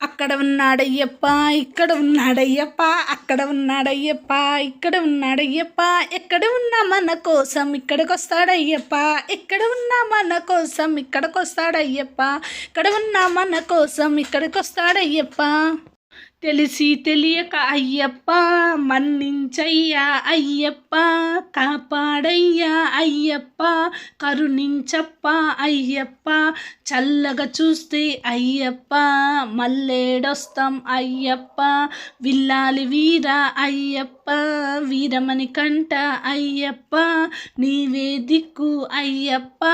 అక్కడ ఉన్నాడయ్యప్ప ఇక్కడ ఉన్నాడయ్యప్ప అక్కడ ఉన్నాడయ్యప్ప ఇక్కడ ఉన్నాడయ్యప్ప ఎక్కడ ఉన్నా మన కోసం ఇక్కడికి వస్తాడయ్యప్ప ఎక్కడ ఉన్నా మన కోసం ఇక్కడికి వస్తాడయ్యప్ప ఇక్కడ ఉన్నా మన కోసం ఇక్కడికి వస్తాడయ్యప్ప తెలిసి తెలియక అయ్యప్ప మన్నించయ్యా అయ్యప్ప కాపాడయ్యా అయ్యప్ప కరుణించప్ప అయ్యప్ప చల్లగా చూస్తే అయ్యప్ప మల్లేడొస్తాం అయ్యప్ప విల్లాలి వీర అయ్యప్ప వీరమణి కంట అయ్యప్ప నీవే దిక్కు అయ్యప్ప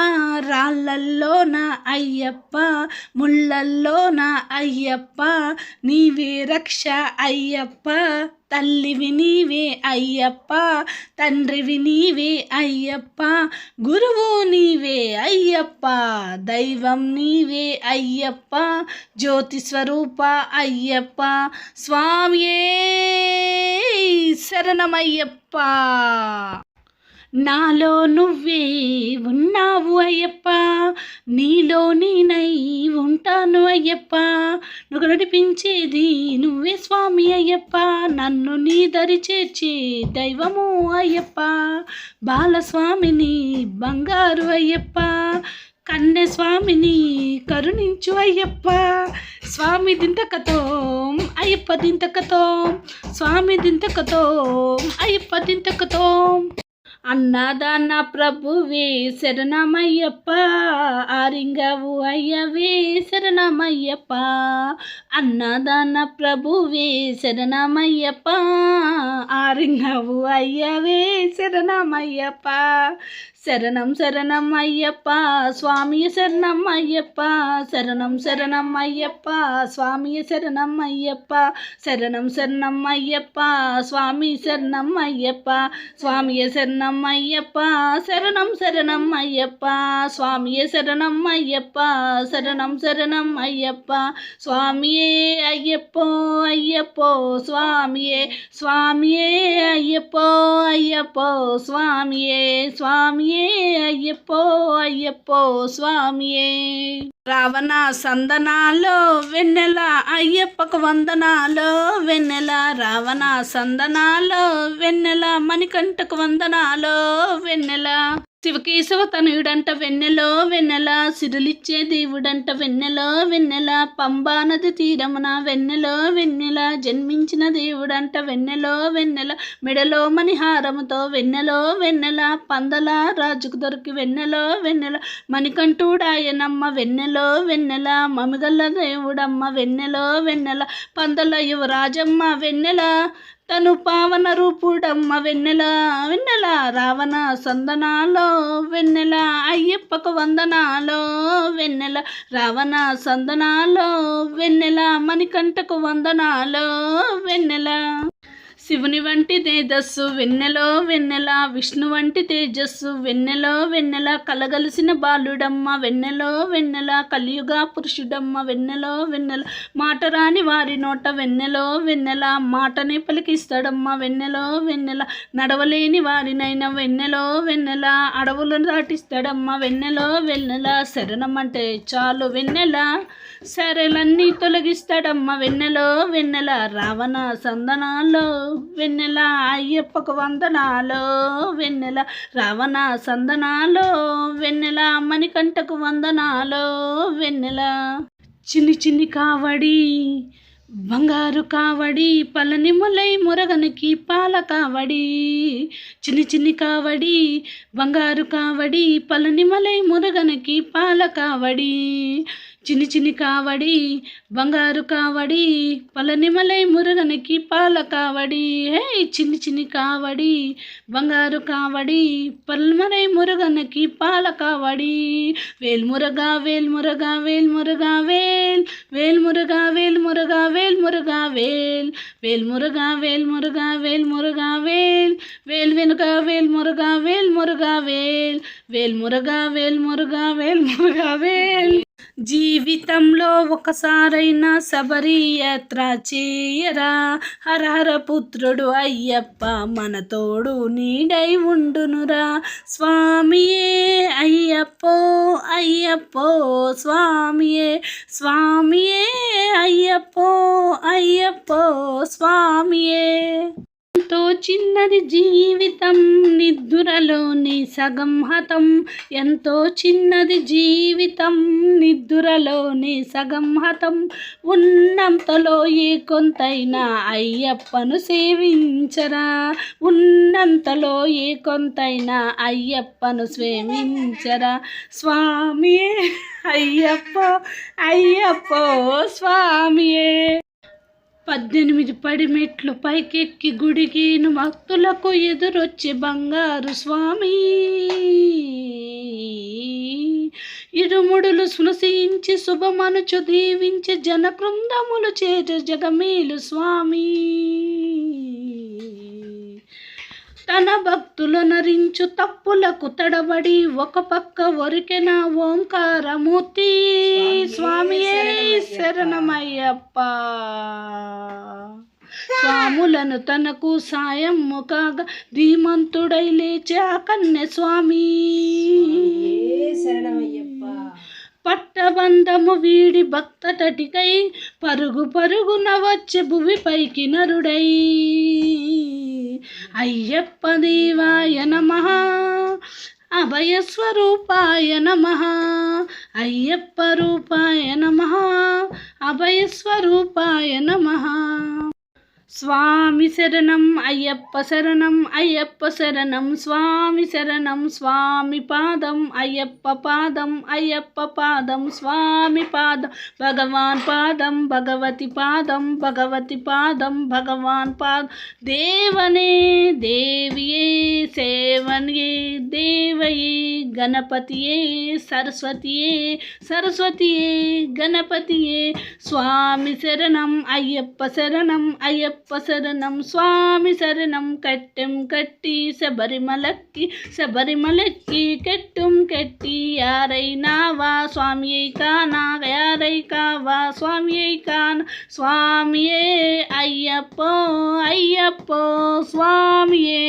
రాళ్ళల్లోన అయ్యప్ప ముళ్ళల్లోన అయ్యప్ప నీవే రక్ష అయ్యప్ప తల్లివి నీవే అయ్యప్ప తండ్రివి నీవే అయ్యప్ప గురువు నీవే అయ్యప్ప దైవం నీవే అయ్యప్ప జ్యోతి స్వరూప అయ్యప్ప స్వామియే శరణమయ్యప్ప. నాలో నువ్వే ఉన్నావు అయ్యప్ప. నీలో నేనై ఉంటాను అయ్యప్ప. నువ్వు నడిపించేది నువ్వే స్వామి అయ్యప్ప. నన్ను నీ దరి చేర్చే దైవము అయ్యప్ప. బాలస్వామిని బంగారు అయ్యప్ప. కన్నె స్వామిని కరుణించు అయ్యప్ప. స్వామి దింతకతో అయ్యప్ప దింతకతో. స్వామి దింతకతో అయ్యప్ప దింతకతో. అన్నదాన ప్రభువే శరణమయ్యప్ప ఆరింగవు అయ్యవే శరణమయ్యప్ప. అన్నదాన ప్రభువే శరణమయ్యప్ప ఆరింగవు అయ్యవే శరణమయ్యప్ప శరణం శరణం అయ్యప్ప స్వామి శరణం అయ్యప్ప శరణం శరణం అయ్యప్ప స్వామి శరణం అయ్యప్ప శరణం శరణం అయ్యప్ప స్వామి శరణం అయ్యప్ప స్వామి శరణం అయ్యప్ప శరణం శరణం అయ్యప్ప స్వామి శరణం అయ్యప్ప శరణం శరణం అయ్యప్ప స్వామియే అయ్యప్పో అయ్యప్పో స్వామియే స్వామియే అయ్యప్పో అయ్యప్పో స్వామియే స్వామియే అయ్యప్పో అయ్యప్పో స్వామియే. రావణ సందనాలో వెన్నెల అయ్యప్పకు వందనాలో వెన్నెల. రావణ సందనాలో వెన్నెల మణికంఠకు వందనాలో వెన్నెల. శివకేశవ తనయుడంట వెన్నెలో వెన్నెల సిరులిచ్చే దేవుడంట వెన్నెలో వెన్నెల పంబా నది తీరమున వెన్నెలో వెన్నెల జన్మించిన దేవుడంట వెన్నెలో వెన్నెల మెడలో మణిహారముతో వెన్నెలో వెన్నెల పందల రాజుకు దొరికి వెన్నెలో వెన్నెల మణికంఠుడాయనమ్మ వెన్నెలో వెన్నెల మమిగల్ల దేవుడమ్మ వెన్నెలో వెన్నెల పందల యువరాజమ్మ వెన్నెల తను పావన రూపుడమ్మ వెన్నెల వెన్నెల రావణ సందనాలో వెన్నెల అయ్యప్పకు వందనాలో వెన్నెల రావణ సందనాలో వెన్నెల మణికంఠకు వందనాలో వెన్నెల శివుని వంటి తేజస్సు వెన్నెలో వెన్నెల విష్ణు వంటి తేజస్సు వెన్నెలో వెన్నెల కలగలిసిన బాలుడమ్మ వెన్నెలో వెన్నెల కలియుగ పురుషుడమ్మ వెన్నెలో వెన్నెల మాట రాని వారి నోట వెన్నెలో వెన్నెల మాటనే పలికిస్తాడమ్మ వెన్నెలో వెన్నెల నడవలేని వారినైనా వెన్నెలో వెన్నెల అడవులను దాటిస్తాడమ్మ వెన్నెలో వెన్నెల శరణం అంటే చాలు వెన్నెల సరెలన్నీ తొలగిస్తాడమ్మ వెన్నెలో వెన్నెల రావణ సందనాల్లో. వెన్నెల అయ్యప్పకు వందనాలో వెన్నెల రావణ సందనాలో వెన్నెల మణికంఠకు వందనాలో వెన్నెల చిన్ని చిన్ని కావడి బంగారు కావడి పలనిములై మురగనికి పాల కావడి చిన్ని చిన్ని కావడి బంగారు కావడి పలనిమలై మురగనికి పాల కావడి చిన్ని చిన్ని కావడి బంగారు కావడి పలనిమలై మురగనికి పాల కావడి హే చిన్ని చిన్ని కావడి బంగారు కావడి పల్మరై మురగనకి పాల కావడి వేల్మురగా వేల్మురగా వేల్మురగా వేల్ వేల్మురగా వేల్మురగా వేల్మురగా వేల్ వేల్మురగా వేల్మురగా వేల్మురగా వేల్ వేల్ వెనుక వేల్మురగా వేల్మురగా వేల్ వేల్మురగా వేల్మురగా వేల్మురగా వేల్ జీవితంలో ఒకసారైనా శబరి యాత్ర చేయరా? హరహర పుత్రుడు అయ్యప్ప మన తోడు నీడై ఉండునురా. స్వామియే అయ్యప్పో అయ్యప్పో స్వామియే. స్వామియే అయ్యప్పో అయ్యప్పో స్వామియే. ఎంతో చిన్నది జీవితం నిద్దురలోని సగం హతం. ఎంతో చిన్నది జీవితం నిద్దురలోని సగం హతం. ఉన్నంతలో ఏ కొంతైనా అయ్యప్పను సేవించరా? ఉన్నంతలో ఏ కొంతైనా అయ్యప్పను సేవించరా స్వామి అయ్యప్ప అయ్యప్పో స్వామియే. పద్దెనిమిది పడి మెట్లు పైకెక్కి గుడికిను భక్తులకు ఎదురొచ్చి బంగారు స్వామి. ఇరుముడులు సునసించి శుభమనుచు దీవించి జన కృందములు చేరు జగమేలు స్వామి. తన భక్తులు నరించు తప్పులకు తడబడి ఒక పక్క ఒరికెన ఓంకారమూర్తి స్వామి. శరణమయ్యప్ప. స్వాములను తనకు సాయము కాగా ధీమంతుడై లేచే ఆ కన్య స్వామి శరణమయ్యప్ప. పట్టబంధము వీడి భక్తటటికై పరుగు పరుగున వచ్చే భువిపైకి నరుడై. అయ్యప్ప దేవాయ నమ. అభయస్వరూపాయ నమ. అయ్యప్ప రూపాయ నమ అభయస్వరూపాయ నమ. స్వామి శరణం అయ్యప్ప శరణం అయ్యప్ప శరణం స్వామి శరణం స్వామి పాదం అయ్యప్ప పాదం అయ్యప్ప పాదం స్వామి పాదం. భగవాన్ పాదం భగవతి పాదం భగవతి పాదం భగవాన్ పాదం. దేవనే దేవియే సేవనే దేవయే. గణపతియే సరస్వతియే సరస్వతియే గణపతియే స్వామి శరణం అయ్యప్ప శరణం అయ్యప్ప శరణం స్వామి శరణం కట్టెం కట్టి శబరిమలక్కి శబరిమలక్కి కెట్టుం కెట్టి యారైనావా స్వామి కానా యారై కావా స్వామి కాన స్వామియే అయ్యప్పో అయ్యప్పో స్వామియే